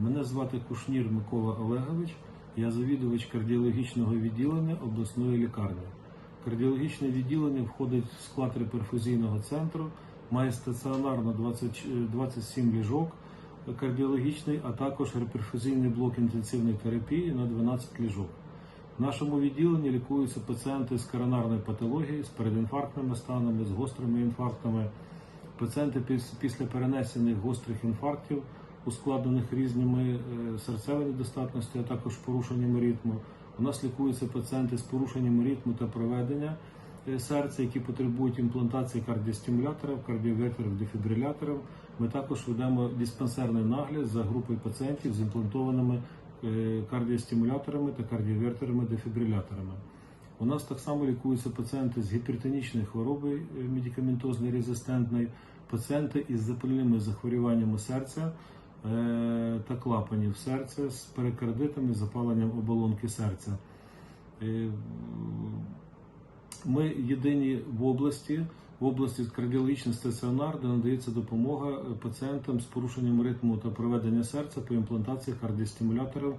Мене звати Кушнір Микола Олегович, я завідувач кардіологічного відділення обласної лікарні. Кардіологічне відділення входить в склад реперфузійного центру, має стаціонарно 20, е, 27 ліжок кардіологічний, а також реперфузійний блок інтенсивної терапії на 12 ліжок. В нашому відділенні лікуються пацієнти з коронарною патологією, з передінфарктними станами, з гострими інфарктами, пацієнти після перенесених гострих інфарктів, ускладнених різними е, серцевими недостатності, а також порушеннями ритму. У нас лікуються пацієнти з порушеннями ритму та проведення е, серця, які потребують імплантації кардіостимуляторів, кардіовертерів, дефібриляторів. Ми також ведемо диспансерний нагляд за групою пацієнтів з імплантованими е, кардіостимуляторами та кардіовертерами, дефібриляторами. У нас так само лікуються пацієнти з гіпертонічною хворобою медикаментозної резистентної, пацієнти із запальними захворюваннями серця та клапанів серця з перикардитами, запаленням оболонки серця. Е, Ми єдині в області, в області кардіологічний стаціонар, де надається допомога е, пацієнтам з порушенням ритму та проведення серця по імплантації кардіостимуляторів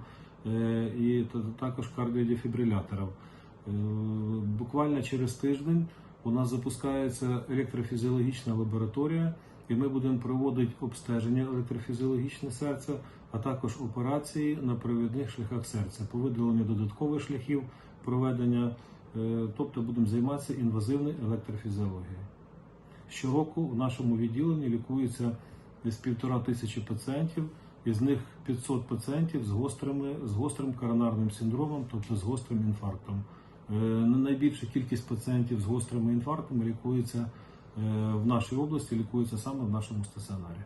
е, і також кардіодефібриляторів. Е, Буквально через тиждень у нас запускається електрофізіологічна лабораторія, і ми будемо проводити обстеження електрофізіологічне серця, а також операції на провідних шляхах серця по видаленню додаткових шляхів проведення, е, тобто будемо займатися інвазивною електрофізіологією. Щороку в нашому відділенні лікується десь півтора тисячі пацієнтів, із них 500 пацієнтів з, гострими, з гострим коронарним синдромом, тобто з гострим інфарктом. Е, Найбільша кількість пацієнтів з гострими інфарктами лікується в нашій області, лікується саме в нашому стаціонарі.